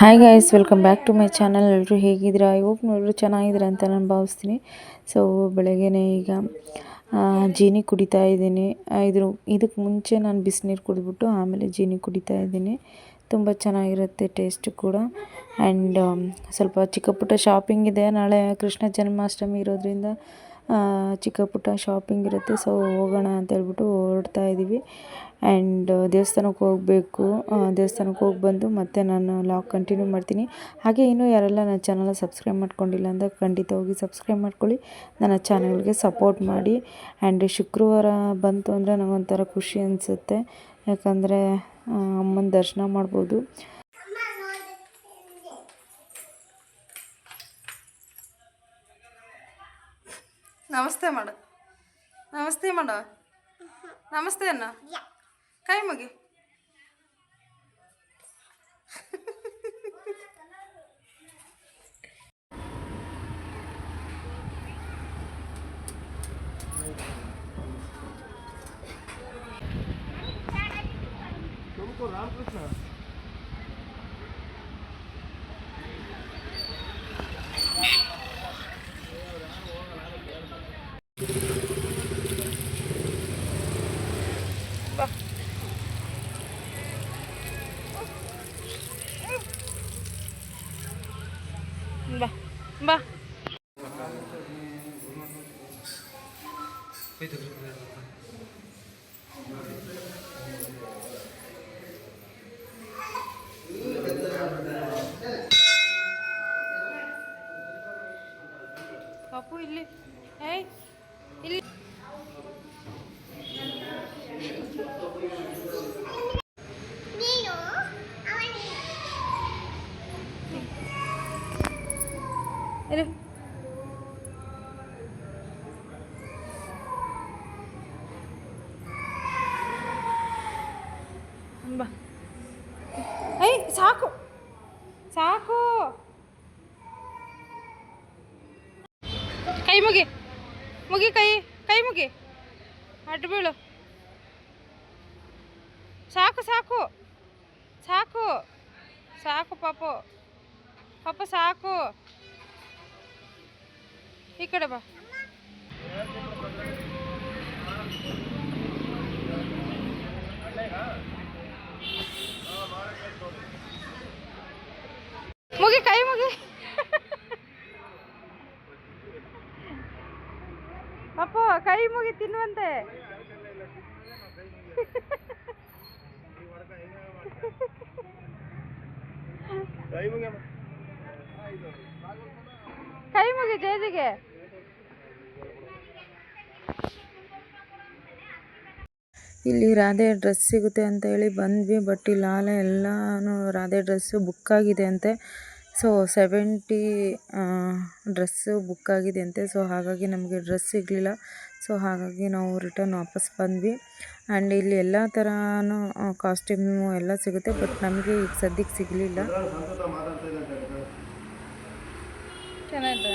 Hi guys welcome back to my channel ಎಲ್ಲರೂ ಹೇಗಿದ್ದೀರಾ? I hope ನೋಡಿದ್ರು ಚೆನ್ನಾಗಿದ್ದೀರಾ ಅಂತ ನಾನು ಭಾವಿಸ್ತೀನಿ. ಸೊ ಬೆಳಗ್ಗೆನೇ ಈಗ ಜೀನಿ ಕುಡಿತಾ ಇದ್ದೀನಿ. ಇದ್ರ ಇದಕ್ಕೆ ಮುಂಚೆ ನಾನು ಬಿಸಿನೀರು ಕುಡಿದ್ಬಿಟ್ಟು ಆಮೇಲೆ ಜೀನಿ ಕುಡಿತಾ ಇದ್ದೀನಿ. ತುಂಬ ಚೆನ್ನಾಗಿರುತ್ತೆ ಟೇಸ್ಟ್ ಕೂಡ. ಆ್ಯಂಡ್ ಸ್ವಲ್ಪ ಚಿಕ್ಕ ಪುಟ್ಟ ಶಾಪಿಂಗ್ ಇದೆ. ನಾಳೆ ಕೃಷ್ಣ ಜನ್ಮಾಷ್ಟಮಿ ಇರೋದ್ರಿಂದ ಚಿಕ್ಕ ಪುಟ್ಟ ಶಾಪಿಂಗ್ ಇರುತ್ತೆ. ಸೊ ಹೋಗೋಣ ಅಂತ ಹೇಳ್ಬಿಟ್ಟು ಹೊರಡ್ತಾ ಇದ್ದೀವಿ ಆ್ಯಂಡ್ ದೇವಸ್ಥಾನಕ್ಕೆ ಹೋಗಬೇಕು. ದೇವಸ್ಥಾನಕ್ಕೆ ಹೋಗಿ ಬಂದು ಮತ್ತೆ ನಾನು ಲಾಗ್ ಕಂಟಿನ್ಯೂ ಮಾಡ್ತೀನಿ. ಹಾಗೆ ಇನ್ನೂ ಯಾರೆಲ್ಲ ನನ್ನ ಚಾನಲ್ನ ಸಬ್ಸ್ಕ್ರೈಬ್ ಮಾಡ್ಕೊಂಡಿಲ್ಲ ಅಂದರೆ ಖಂಡಿತ ಹೋಗಿ ಸಬ್ಸ್ಕ್ರೈಬ್ ಮಾಡ್ಕೊಳ್ಳಿ. ನನ್ನ ಚಾನಲ್ಗೆ ಸಪೋರ್ಟ್ ಮಾಡಿ. ಆ್ಯಂಡ್ ಶುಕ್ರವಾರ ಬಂತು ಅಂದರೆ ನನಗೊಂಥರ ಖುಷಿ ಅನಿಸುತ್ತೆ. ಯಾಕಂದರೆ ಅಮ್ಮನ ದರ್ಶನ ಮಾಡ್ಬೋದು. ನಮಸ್ತೆ ಮಾಡು. ನಮಸ್ತೆ ಮಾಡು. ನಮಸ್ತೆ ಅಣ್ಣ. ಕೈ ಮುಗಿ ಬಾ ಬಾ ಪಾಪು ಇಲ್ಲಿ ಏಯ್ ಇಲ್ಲಿ ಇರು ಬಾ ಏಯ್, ಸಾಕು. ಸಾಕು. ಕೈ ಮುಗಿ. ಮುಗಿ ಕೈ ಕೈ ಮುಗಿ. ಅಡ್ಬೀಳು ಸಾಕು ಸಾಕು. ಸಾಕು. ಸಾಕು ಪಾಪು. ಪಾಪ, ಸಾಕು. ಈ ಕಡೆ ಬಾ. ಮುಗಿ ಕೈ ಮುಗಿ. ಪಾಪು ಕೈ ಮುಗಿ ತಿನ್ನುವಂತೆ. ಕೈ ಮುಗಿ ಜೇಜಿಗೆ. ಇಲ್ಲಿ ರಾಧೆ ಡ್ರೆಸ್ ಸಿಗುತ್ತೆ ಅಂತ ಹೇಳಿ ಬಂದ್ವಿ ಬಟ್ ಇಲ್ಲಿ ಆಲ ಎಲ್ಲಾನು ರಾಧೆ ಡ್ರೆಸ್ಸು ಬುಕ್ ಆಗಿದೆ ಅಂತೆ. ಸೊ ಸೆವೆಂಟಿ ಡ್ರೆಸ್ಸು ಬುಕ್ ಆಗಿದೆ ಅಂತೆ. ಸೊ ಹಾಗಾಗಿ ನಮಗೆ ಡ್ರೆಸ್ ಸಿಗಲಿಲ್ಲ. ಸೊ ಹಾಗಾಗಿ ನಾವು ರಿಟರ್ನ್ ವಾಪಸ್ ಬಂದ್ವಿ. ಆ್ಯಂಡ್ ಇಲ್ಲಿ ಎಲ್ಲ ಥರನೂ ಕಾಸ್ಟ್ಯೂಮು ಎಲ್ಲ ಸಿಗುತ್ತೆ. ಬಟ್ ನಮಗೆ ಈಗ ಸದ್ಯಕ್ಕೆ ಸಿಗಲಿಲ್ಲ. ಚೆನ್ನಾಗಿದೆ.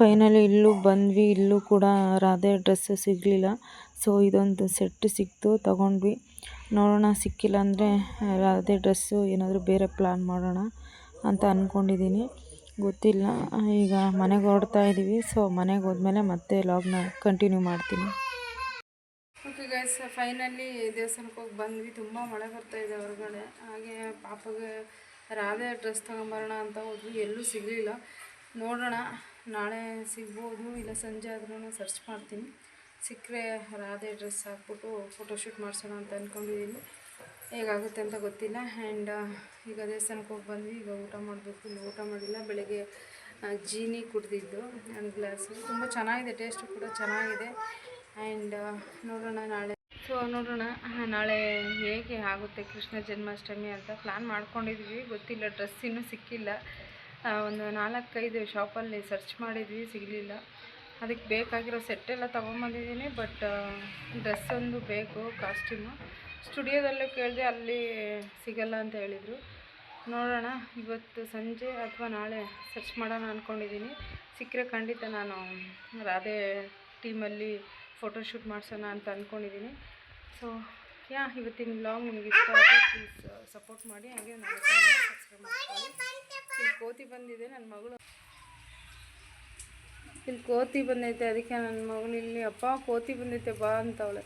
ಫೈನಲಿ ಇಲ್ಲೂ ಬಂದ್ವಿ, ಇಲ್ಲೂ ಕೂಡ ರಾಧೆ ಡ್ರೆಸ್ಸು ಸಿಗಲಿಲ್ಲ. ಸೊ, ಇದೊಂದು ಸೆಟ್ ಸಿಕ್ತು, ತಗೊಂಡ್ವಿ. ನೋಡೋಣ, ಸಿಕ್ಕಿಲ್ಲ ಅಂದರೆ ರಾಧೆ ಡ್ರೆಸ್ಸು ಏನಾದರೂ ಬೇರೆ ಪ್ಲ್ಯಾನ್ ಮಾಡೋಣ ಅಂತ ಅಂದ್ಕೊಂಡಿದ್ದೀನಿ ಗೊತ್ತಿಲ್ಲ, ಈಗ ಮನೆಗೆ ಹೊರಡ್ತಾ ಇದ್ದೀವಿ ಸೊ, ಮನೆಗೆ ಹೋದ್ಮೇಲೆ ಮತ್ತೆ ಲಾಗ್ನ ಕಂಟಿನ್ಯೂ ಮಾಡ್ತೀನಿ. ಓಕೆ ಗೈಸ್ ಫೈನಲಿ ದೇವಸ್ಥಾನಕ್ಕೆ ಹೋಗಿ ಬಂದ್ವಿ. ತುಂಬ ಮಳೆ ಬರ್ತಾ ಇದೆ ಹೊರಗಡೆ. ಹಾಗೆ ಪಾಪಗೆ ರಾಧೆ ಡ್ರೆಸ್ ತೊಗೊಂಬರೋಣ ಅಂತ ಹೋದ್ವಿ. ಎಲ್ಲೂ ಸಿಗಲಿಲ್ಲ. ನೋಡೋಣ. ನಾಳೆ ಸಿಗ್ಬೋದು, ಇಲ್ಲ ಸಂಜೆ ಆದ್ರೂ ಸರ್ಚ್ ಮಾಡ್ತೀನಿ. ಸಿಕ್ಕರೆ ರಾಧೆ ಡ್ರೆಸ್ ಹಾಕ್ಬಿಟ್ಟು ಫೋಟೋಶೂಟ್ ಮಾಡಿಸೋಣ ಅಂತ ಅಂದ್ಕೊಂಡಿದ್ದೀನಿ ಹೇಗಾಗುತ್ತೆ ಅಂತ ಗೊತ್ತಿಲ್ಲ. ಆ್ಯಂಡ್ ಈಗ ದೇವಸ್ಥಾನಕ್ಕೆ ಹೋಗಿ ಬಂದ್ವಿ. ಈಗ ಊಟ ಮಾಡಬೇಕು. ಇನ್ನು ಊಟ ಮಾಡಿಲ್ಲ. ಬೆಳಗ್ಗೆ ಜೀನಿ ಕುಡ್ದಿದ್ದು ಒಂದು ಗ್ಲಾಸು ತುಂಬ ಚೆನ್ನಾಗಿದೆ. ಟೇಸ್ಟು ಕೂಡ ಚೆನ್ನಾಗಿದೆ. ಆ್ಯಂಡ್ ನೋಡೋಣ ನಾಳೆ. ಸೊ ನೋಡೋಣ ನಾಳೆ ಹೇಗೆ ಆಗುತ್ತೆ ಕೃಷ್ಣ ಜನ್ಮಾಷ್ಟಮಿ ಅಂತ ಪ್ಲ್ಯಾನ್ ಮಾಡ್ಕೊಂಡಿದ್ವಿ. ಗೊತ್ತಿಲ್ಲ ಡ್ರೆಸ್ ಇನ್ನೂ ಸಿಕ್ಕಿಲ್ಲ. ಒಂದು ನಾಲ್ಕೈದು ಶಾಪಲ್ಲಿ ಸರ್ಚ್ ಮಾಡಿದ್ವಿ, ಸಿಗಲಿಲ್ಲ. ಅದಕ್ಕೆ ಬೇಕಾಗಿರೋ ಸೆಟ್ಟೆಲ್ಲ ತೊಗೊಂಬಂದಿದ್ದೀನಿ ಬಟ್ ಡ್ರೆಸ್ ಒಂದು ಬೇಕು ಕಾಸ್ಟ್ಯೂಮು ಸ್ಟುಡಿಯೋದಲ್ಲೇ ಕೇಳಿದೆ, ಅಲ್ಲಿ ಸಿಗಲ್ಲ ಅಂತ ಹೇಳಿದರು. ನೋಡೋಣ, ಇವತ್ತು ಸಂಜೆ ಅಥವಾ ನಾಳೆ ಸರ್ಚ್ ಮಾಡೋಣ ಅಂದ್ಕೊಂಡಿದ್ದೀನಿ ಸಿಕ್ಕರೆ ಖಂಡಿತ ನಾನು ರಾಧೆ ಟೀಮಲ್ಲಿ ಫೋಟೋಶೂಟ್ ಮಾಡಿಸೋಣ ಅಂತ ಅಂದ್ಕೊಂಡಿದ್ದೀನಿ ಸೊ ಯಾ, ಇವತ್ತಿನ ಬ್ಲಾಗ್ ನಿಮಗೆ ಇಷ್ಟ ಆದರೆ ಪ್ಲೀಸ್ ಸಪೋರ್ಟ್ ಮಾಡಿ, ಹಾಗೆ ಚಾನಲ್ನ ಸಬ್ಸ್ಕ್ರೈಬ್ ಮಾಡ್ಕೊಳ್ಳಿ. ಇಲ್ಲಿ ಕೋತಿ ಬಂದಿದೆ ನನ್ನ ಮಗಳು. ಇಲ್ಲಿ ಕೋತಿ ಬಂದೈತೆ, ಅದಕ್ಕೆ ನನ್ನ ಮಗಳು ಇಲ್ಲಿ, ಅಪ್ಪ, ಕೋತಿ ಬಂದೈತೆ, ಬಾ ಅಂತವಳೆ.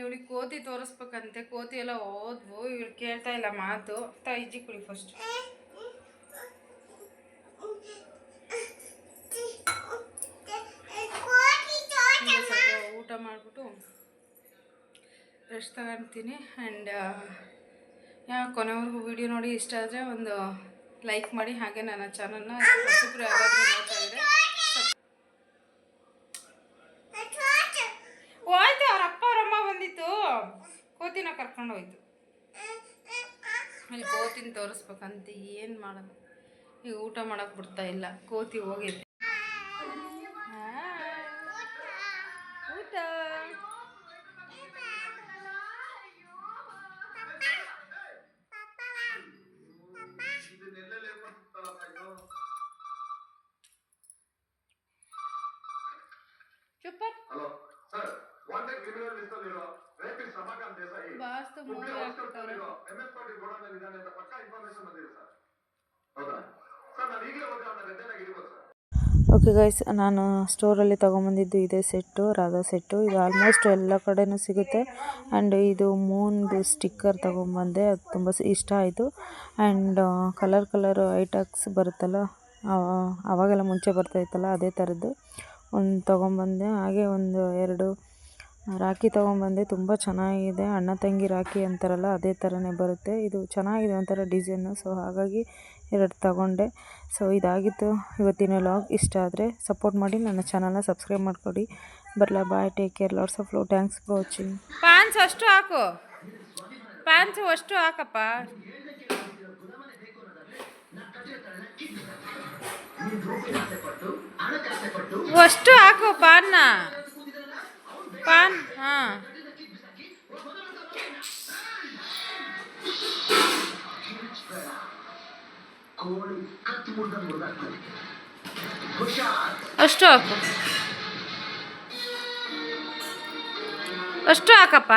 ಇವಳಿಗೆ ಕೋತಿ ತೋರಿಸ್ಬೇಕಂತೆ. ಕೋತಿ ಎಲ್ಲ ಹೋದ್ವು ಇವಳು ಕೇಳ್ತಾ ಇಲ್ಲ ಮಾತು. ತಾಯಿಜಿ ಕುಡಿ ಫಸ್ಟ್ ಸ್ವಲ್ಪ ಊಟ ಮಾಡಿಬಿಟ್ಟು ರೆಸ್ಟ್ ತಗೊತೀನಿ ಆ್ಯಂಡ್ ಯಾ ಕೊನೆವರೆಗೂ ವಿಡಿಯೋ ನೋಡಿ ಇಷ್ಟ ಆದರೆ ಒಂದು ಲೈಕ್ ಮಾಡಿ ಹಾಗೆ ನನ್ನ ಚಾನಲ್ನ ಹೊಸಬ್ರು ಯಾರಾದರೂ ನೋಡ್ತಾ ಇದ್ದರೆ ಹೋಯ್ತು ಅವ್ರ ಅಪ್ಪ ಅವರಮ್ಮ ಅಮ್ಮ ಬಂದಿತ್ತು. ಕೋತಿನ ಕರ್ಕೊಂಡು ಹೋಯ್ತು. ಇಲ್ಲಿ ಕೋತಿನ ತೋರಿಸ್ಬೇಕಂತ ಏನು ಮಾಡೋದು? ಈಗ ಊಟ ಮಾಡಕ್ಕೆ ಬಿಡ್ತಾ ಇಲ್ಲ. ಕೋತಿ ಹೋಗೈತೆ ವಾಂಟೆಡ್ ಕ್ರಿಮಿನಲ್ ಲಿಸ್ಟ್ ಅಲ್ಲಿರೋ ರೇಪಿಸ್ಟ್ ರಮಾಕಾಂತ್ ದೇಸಾಯಿ ಬಾಸ್ತು ಮೂವಿ ಹಾಕ್ಬಿಟ್ಟವ್ರೆ ಎಂ ಎಸ್ ಪಾಟೀಲ್ ಗೋಡನ್ ಇದ್ದಾನೆ ಅಂತ ಪಕ್ಕಾ ಇನ್ಫಾರ್ಮೇಶನ್ ಬಂದಿದೆ ಸರ್. ಹೌದಾ? ಸರ್ ನಾನು ಈಗಲೇ ಹೋಗಿ ಅವನ ರೆಡ್ಡನಾಗಿ ಹಿಡಿಬೋದು ಸರ್. ಓಕೆ ಗೈಸ್ ನಾನು ಸ್ಟೋರಲ್ಲಿ ತೊಗೊಂಬಂದಿದ್ದು ಇದೇ ಸೆಟ್ಟು ರಾಧಾ ಸೆಟ್ಟು. ಇದು ಆಲ್ಮೋಸ್ಟ್ ಎಲ್ಲ ಕಡೆನೂ ಸಿಗುತ್ತೆ. ಆ್ಯಂಡ್ ಇದು ಮೂನ್ದು ಸ್ಟಿಕ್ಕರ್ ತೊಗೊಂಬಂದೆ ಅದು ತುಂಬ ಸ- ಇಷ್ಟ ಆಯಿತು. ಆ್ಯಂಡ್ ಕಲರ್ ಕಲರ್ ಐಟಕ್ಸ್ ಬರುತ್ತಲ್ಲ ಅವಾಗೆಲ್ಲ ಆವಾಗೆಲ್ಲ ಮುಂಚೆ ಬರ್ತಾಯಿತ್ತಲ್ಲ ಅದೇ ಥರದ್ದು ಒಂದು ತೊಗೊಂಬಂದೆ ಹಾಗೆ ಒಂದು ಎರಡು ರಾಖಿ ತೊಗೊಂಬಂದೆ ತುಂಬ ಚೆನ್ನಾಗಿದೆ. ಅಣ್ಣ ತಂಗಿ ರಾಖಿ ಅಂತಾರಲ್ಲ, ಅದೇ ಥರನೇ ಬರುತ್ತೆ. ಇದು ಚೆನ್ನಾಗಿದೆ ಒಂಥರ ಡಿಸೈನು. ಸೊ, ಹಾಗಾಗಿ ಎರಡು ತಗೊಂಡೆ. ಸೊ, ಇದಾಗಿತ್ತು. ಇವತ್ತಿನ ಲಾಗ್ ಇಷ್ಟ ಆದರೆ ಸಪೋರ್ಟ್ ಮಾಡಿ, ನನ್ನ ಚಾನಲ್ನ ಸಬ್ಸ್ಕ್ರೈಬ್ ಮಾಡ್ಕೊಡಿ. ಬರಲ್ಲ bye, take care, lots of love thanks for watching. Pans ಅಷ್ಟು ಹಾಕು. ಪ್ಯಾನ್ಸ್ ಅಷ್ಟು ಹಾಕಪ್ಪ. ಅಷ್ಟು ಹಾಕು ಪಾನ್ನ. ಪಾನ್ ಹಾಂ. ಅಷ್ಟು ಹಾಕು. ಅಷ್ಟು ಹಾಕಪ್ಪ.